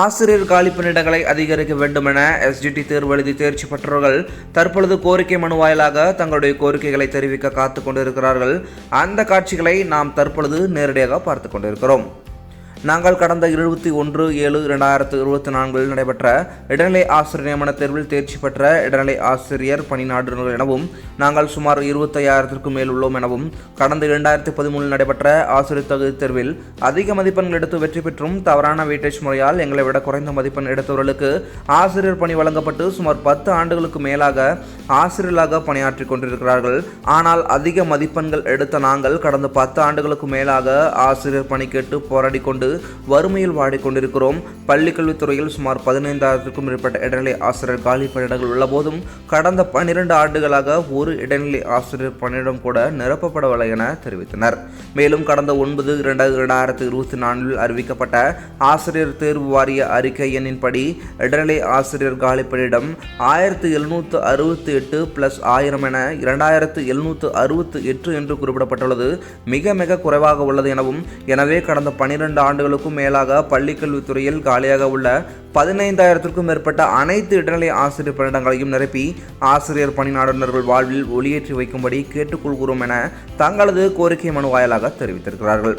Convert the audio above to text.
ஆசிரியர் காலி பணியிடங்களை அதிகரிக்க வேண்டும் என எஸ்ஜிடி தேர்வு எழுதி தேர்ச்சி பெற்றவர்கள் தற்பொழுது கோரிக்கை மனு வாயிலாக தங்களுடைய கோரிக்கைகளை தெரிவிக்க காத்துக் கொண்டிருக்கிறார்கள் அந்த காட்சிகளை நாம் தற்பொழுது நேரடியாக பார்த்து கொண்டிருக்கிறோம் நாங்கள் கடந்த இருபத்தி ஒன்று ஏழு இரண்டாயிரத்து இருபத்தி நான்கில் நடைபெற்ற இடைநிலை ஆசிரியர் நியமன தேர்வில் தேர்ச்சி பெற்ற இடைநிலை ஆசிரியர் பணி நாடுநர்கள் எனவும் நாங்கள் சுமார் இருபத்தையாயிரத்திற்கும் மேல் உள்ளோம் எனவும் கடந்த இரண்டாயிரத்தி பதிமூணில் நடைபெற்ற ஆசிரியர் தகுதி தேர்வில் அதிக மதிப்பெண்கள் எடுத்து வெற்றி பெற்றும் தவறான வெயிட்டேஜ் முறையால் எங்களை விட குறைந்த மதிப்பெண் எடுத்தவர்களுக்கு ஆசிரியர் பணி வழங்கப்பட்டு சுமார் பத்து ஆண்டுகளுக்கு மேலாக ஆசிரியர்களாக பணியாற்றி கொண்டிருக்கிறார்கள். ஆனால் அதிக மதிப்பெண்கள் எடுத்த நாங்கள் கடந்த பத்து ஆண்டுகளுக்கு மேலாக ஆசிரியர் பணி கேட்டு போராடி கொண்டு வறுமையில் வாடிக்கொண்டிருக்கிறோம். பள்ளிக்கல்வித்துறையில் சுமார் பதினைந்தாயிரத்திற்கும் மேற்பட்ட இடைநிலை ஆசிரியர் காலி பணியிடங்கள் உள்ளபோதும் கடந்த பன்னிரண்டு ஆண்டுகளாக ஒரு இடைநிலை ஆசிரியர் பணியிடம் கூட நிரப்பப்படவில்லை என தெரிவித்தனர். மேலும் கடந்த ஒன்பது இரண்டு இரண்டாயிரத்து இருபத்தி நான்கில் அறிவிக்கப்பட்ட ஆசிரியர் தேர்வு வாரிய அறிக்கை எண்ணின்படி இடைநிலை ஆசிரியர் காலி பணியிடம் ஆயிரத்து எழுநூற்று அறுபத்தி எட்டு பிளஸ் ஆயிரம் என இரண்டாயிரத்து எழுநூற்று அறுபத்தி எட்டு என்று குறிப்பிடப்பட்டுள்ளது. மிக மிக குறைவாக உள்ளது எனவும் எனவே கடந்த பன்னிரண்டு ஆண்டுகளுக்கும் மேலாக பள்ளிக்கல்வித்துறையில் காலியாக உள்ள பதினைந்தாயிரத்திற்கும் மேற்பட்ட அனைத்து இடைநிலை ஆசிரியர் பணியிடங்களையும் நிரப்பி ஆசிரியர் பணியாளர்கள் வாழ்வில் ஒளியேற்றி வைக்கும்படி கேட்டுக்கொள்கிறோம் என தங்களது கோரிக்கை மனு வாயிலாக தெரிவித்திருக்கிறார்கள்.